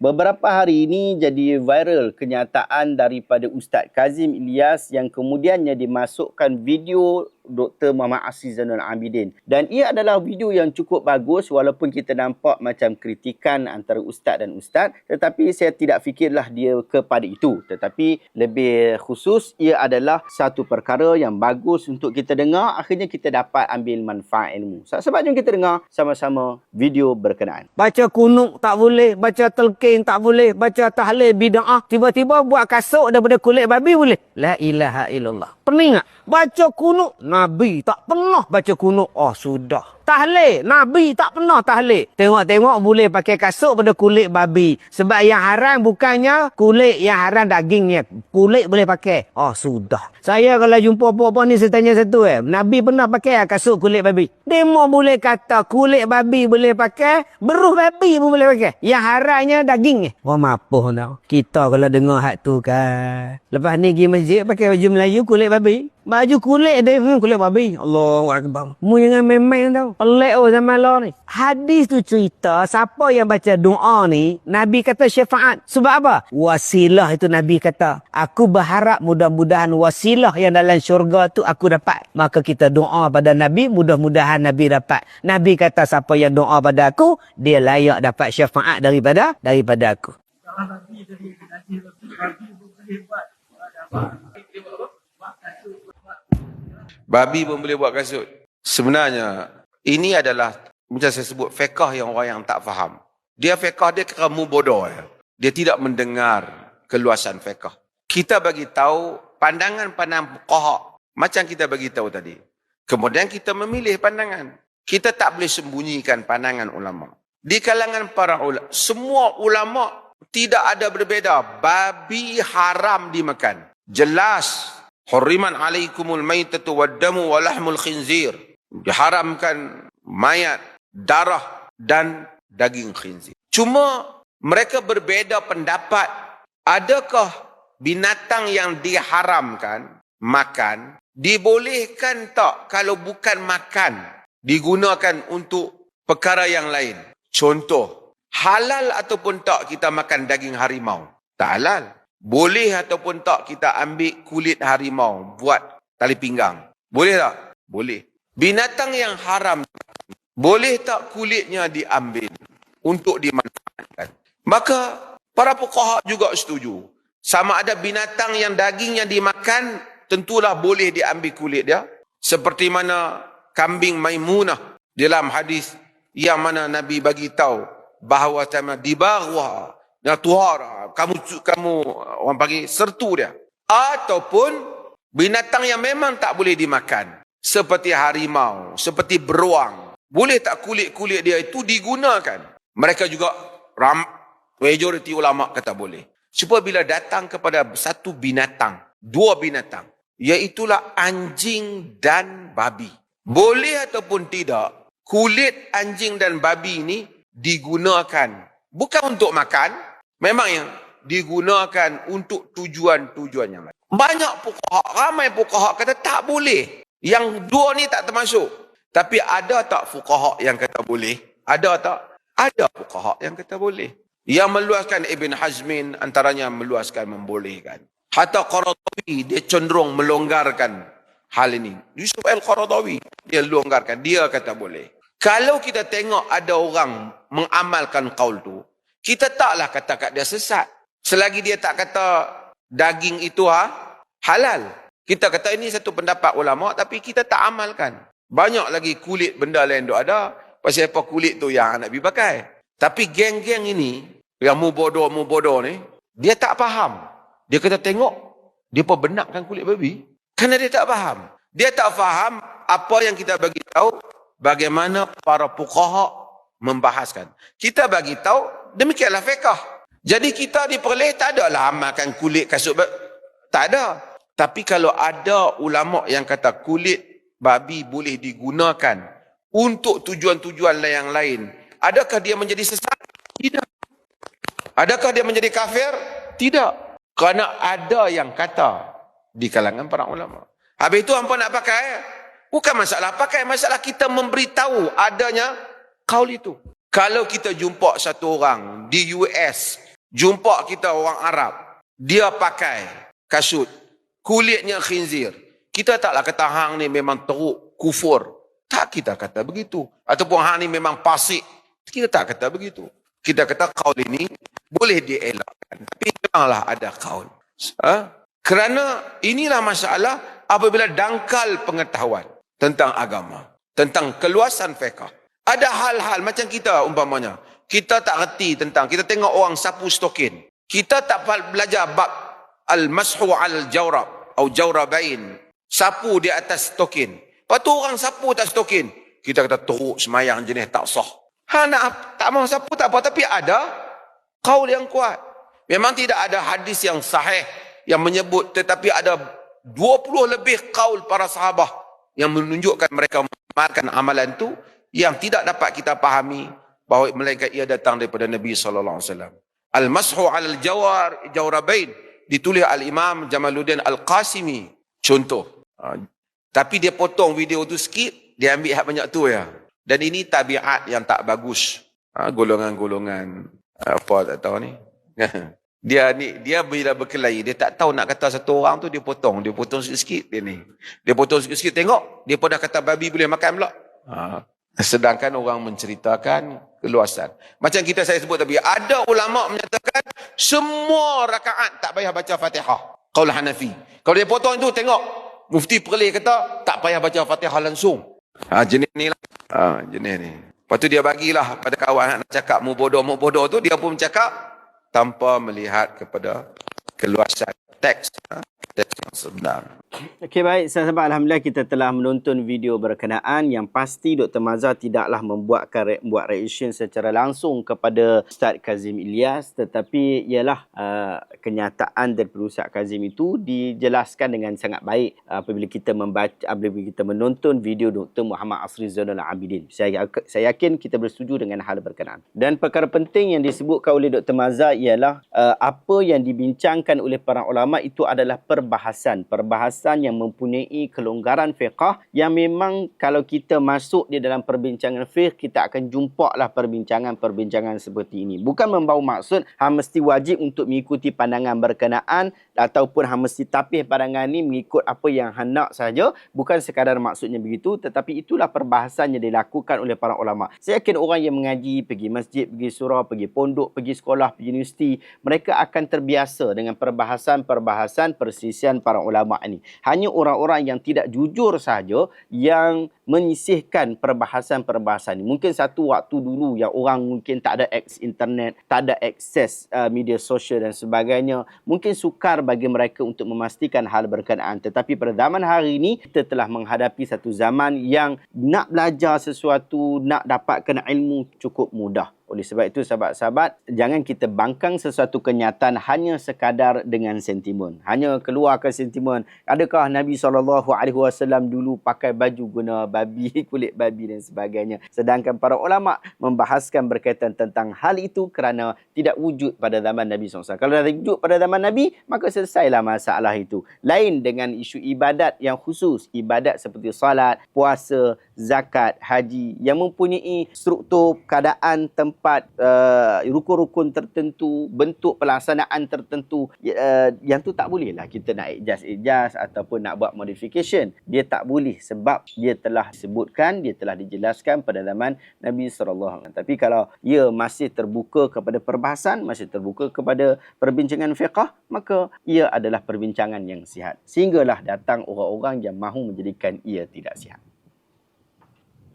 Beberapa hari ini jadi viral kenyataan daripada Ustaz Kazim Ilyas yang kemudiannya dimasukkan video Dr. Muhammad Aziz Zainul Abidin. Dan ia adalah video yang cukup bagus walaupun kita nampak macam kritikan antara ustaz dan ustaz. Tetapi saya tidak fikirlah dia kepada itu. Tetapi lebih khusus ia adalah satu perkara yang bagus untuk kita dengar. Akhirnya kita dapat ambil manfaat ilmu. Sebab jom kita dengar sama-sama video berkenaan. Baca kunuk tak boleh, baca telkin tak boleh, baca tahlil bid'ah. Tiba-tiba buat kasut daripada kulit babi boleh. La ilaha illallah. Pening tak? Baca kunuk, Nabi tak pernah baca kunuk. Oh, sudah. Tahlil, Nabi tak pernah tahlil. Tengok-tengok boleh pakai kasut pada kulit babi. Sebab yang haram bukannya kulit yang haram dagingnya. Kulit boleh pakai. Oh, sudah. Saya kalau jumpa apa-apa ni, saya tanya satu eh. Nabi pernah pakai kasut kulit babi? Demo boleh kata kulit babi boleh pakai, beruh babi pun boleh pakai. Yang haramnya dagingnya. Wah, mapuh tau. Kita kalau dengar hak tu kan. Lepas ni pergi masjid pakai baju Melayu kulit babi. Baju kulit dia kulit babi. Allahu akbar. Mu jangan main-main tau. Pelik oh zaman law ni. Hadis tu cerita siapa yang baca doa ni Nabi kata syafaat. Sebab apa? Wasilah itu Nabi kata. Aku berharap mudah-mudahan wasilah yang dalam syurga tu aku dapat. Maka kita doa pada Nabi mudah-mudahan Nabi dapat. Nabi kata siapa yang doa pada aku dia layak dapat syafaat daripada daripada aku. Babi pun boleh buat kasut. Sebenarnya, ini adalah macam saya sebut, fekah yang orang yang tak faham. Dia fekah dia kira mu bodoh. Ya. Dia tidak mendengar keluasan fekah. Kita bagi tahu pandangan-pandangan kohok. Macam kita bagi tahu tadi. Kemudian kita memilih pandangan. Kita tak boleh sembunyikan pandangan ulama. Di kalangan para ulama, semua ulama tidak ada berbeza. Babi haram dimakan. Jelas Hurriman alaikumul maitatu waddamu walahmul khinzir. Diharamkan mayat, darah dan daging khinzir. Cuma mereka berbeza pendapat. Adakah binatang yang diharamkan makan dibolehkan tak kalau bukan makan digunakan untuk perkara yang lain. Contoh, halal ataupun tak kita makan daging harimau? Tak halal. Boleh ataupun tak kita ambil kulit harimau buat tali pinggang? Boleh tak? Boleh. Binatang yang haram, boleh tak kulitnya diambil untuk dimanfaatkan? Maka para pokok juga setuju. Sama ada binatang yang dagingnya dimakan, tentulah boleh diambil kulit dia. Seperti mana kambing maimunah dalam hadis yang mana Nabi bagi tahu bahawa di bawah dan tuhara kamu kamu orang panggil sertu dia ataupun binatang yang memang tak boleh dimakan seperti harimau seperti beruang boleh tak kulit-kulit dia itu digunakan mereka juga ram majoriti ulama kata boleh supaya bila datang kepada satu binatang dua binatang iaitulah anjing dan babi boleh ataupun tidak kulit anjing dan babi ini digunakan bukan untuk makan memang yang digunakan untuk tujuan-tujuan yang lain. Banyak pukahak, ramai pukahak kata tak boleh. Yang dua ni tak termasuk. Tapi ada tak fukahak yang kata boleh? Ada tak? Ada fukahak yang kata boleh. Yang meluaskan Ibn Hazmin antaranya meluaskan membolehkan. Hatta Qaradawi dia cenderung melonggarkan hal ini. Yusuf Al-Qaradawi dia longgarkan. Dia kata boleh. Kalau kita tengok ada orang mengamalkan kaul tu, kita taklah kata kat dia sesat. Selagi dia tak kata daging itu ha, halal. Kita kata ini satu pendapat ulama tapi kita tak amalkan. Banyak lagi kulit benda lain tu ada. Pasal apa kulit tu yang nak pergi pakai. Tapi geng-geng ini, yang mu bodoh-mu bodoh ni, dia tak faham. Dia kata tengok, dia pun benakkan kulit babi. Kerana dia tak faham. Dia tak faham apa yang kita bagi tahu bagaimana para pukaha membahaskan. Kita bagi tahu demikianlah fiqah. Jadi kita diperleh tak adalah amalkan kulit kasut tak ada. Tapi kalau ada ulama yang kata kulit babi boleh digunakan untuk tujuan-tujuan yang lain, adakah dia menjadi sesat? Tidak. Adakah dia menjadi kafir? Tidak. Kerana ada yang kata di kalangan para ulama. Habis itu apa nak pakai? Bukan masalah pakai, masalah kita memberitahu adanya kaul itu. Kalau kita jumpa satu orang di US jumpa kita orang Arab, dia pakai kasut, kulitnya khinzir. Kita taklah kata hang ni memang teruk, kufur. Tak kita kata begitu. Ataupun hang ni memang pasik. Kita tak kata begitu. Kita kata kaul ini boleh dielakkan. Tapi janganlah ada kaul. Ha? Kerana inilah masalah apabila dangkal pengetahuan tentang agama. Tentang keluasan fiqah. Ada hal-hal macam kita umpamanya. Kita tak reti tentang, kita tengok orang sapu stokin. Kita tak belajar bab al-mashu al-jawrab atau jawrabain. Sapu di atas stokin. Lepas tu orang sapu tak stokin. Kita kata teruk semayang jenis tak sah. Ha nak tak mau sapu tak apa. Tapi ada kaul yang kuat. Memang tidak ada hadis yang sahih yang menyebut. Tetapi ada 20 lebih kaul para sahabah yang menunjukkan mereka mengamalkan amalan itu yang tidak dapat kita pahami bahawa melainkan ia datang daripada Nabi sallallahu alaihi wasallam. Al-mashu 'alal jawar jawrabain ditulis al-Imam Jamaluddin Al-Qasimi. Contoh. Ha, tapi dia potong video tu sikit, dia ambil hak banyak tu ya. Dan ini tabiat yang tak bagus. Ha, golongan-golongan apa tak tahu ni. dia ni dia bila berkelahi dia tak tahu nak kata satu orang tu dia potong, dia potong sikit-sikit dia ni. Dia potong sikit-sikit tengok, dia pun dah kata babi boleh makan pula. Ha. Sedangkan orang menceritakan keluasan. Macam kita saya sebut tadi, ada ulama menyatakan semua rakaat tak payah baca Fatihah. Qaul Hanafi. Kalau dia potong itu tengok mufti perlih kata tak payah baca Fatihah langsung. Ha, jenis ni lah. Ha, jenis ni. Lepas tu dia bagilah pada kawan nak cakap mu bodoh, mu bodoh tu. Dia pun cakap tanpa melihat kepada keluasan teks. Ha, yang sebenar. Okey baik, sahabat Alhamdulillah kita telah menonton video berkenaan yang pasti Dr. Mazhar tidaklah membuatkan buat reaction secara langsung kepada Ustaz Kazim Ilyas tetapi ialah uh, kenyataan daripada Ustaz Kazim itu dijelaskan dengan sangat baik apabila kita membaca apabila kita menonton video Dr. Muhammad Asri Zainal Abidin. Saya saya yakin kita bersetuju dengan hal berkenaan. Dan perkara penting yang disebutkan oleh Dr. Mazhar ialah uh, apa yang dibincangkan oleh para ulama itu adalah perbahasan, perbahasan perbahasan yang mempunyai kelonggaran fiqah yang memang kalau kita masuk di dalam perbincangan fiqh kita akan jumpa lah perbincangan-perbincangan seperti ini. Bukan membawa maksud hang mesti wajib untuk mengikuti pandangan berkenaan ataupun hang mesti tapih pandangan ini mengikut apa yang hang nak saja. Bukan sekadar maksudnya begitu tetapi itulah perbahasan yang dilakukan oleh para ulama. Saya yakin orang yang mengaji, pergi masjid, pergi surau, pergi pondok, pergi sekolah, pergi universiti, mereka akan terbiasa dengan perbahasan-perbahasan persisian para ulama ini hanya orang-orang yang tidak jujur saja yang menyisihkan perbahasan-perbahasan ini. Mungkin satu waktu dulu yang orang mungkin tak ada akses internet, tak ada akses uh, media sosial dan sebagainya, mungkin sukar bagi mereka untuk memastikan hal berkenaan. Tetapi pada zaman hari ini, kita telah menghadapi satu zaman yang nak belajar sesuatu, nak dapatkan ilmu cukup mudah. Oleh sebab itu sahabat-sahabat, jangan kita bangkang sesuatu kenyataan hanya sekadar dengan sentimen. Hanya keluarkan sentimen. Adakah Nabi SAW dulu pakai baju guna babi, kulit babi dan sebagainya. Sedangkan para ulama membahaskan berkaitan tentang hal itu kerana tidak wujud pada zaman Nabi SAW. Kalau dah wujud pada zaman Nabi, maka selesailah masalah itu. Lain dengan isu ibadat yang khusus. Ibadat seperti salat, puasa, zakat, haji yang mempunyai struktur keadaan tempat uh, rukun-rukun tertentu, bentuk pelaksanaan tertentu uh, yang tu tak boleh lah kita nak adjust-adjust ataupun nak buat modification. Dia tak boleh sebab dia telah disebutkan, dia telah dijelaskan pada zaman Nabi SAW. Tapi kalau ia masih terbuka kepada perbahasan, masih terbuka kepada perbincangan fiqah, maka ia adalah perbincangan yang sihat. Sehinggalah datang orang-orang yang mahu menjadikan ia tidak sihat.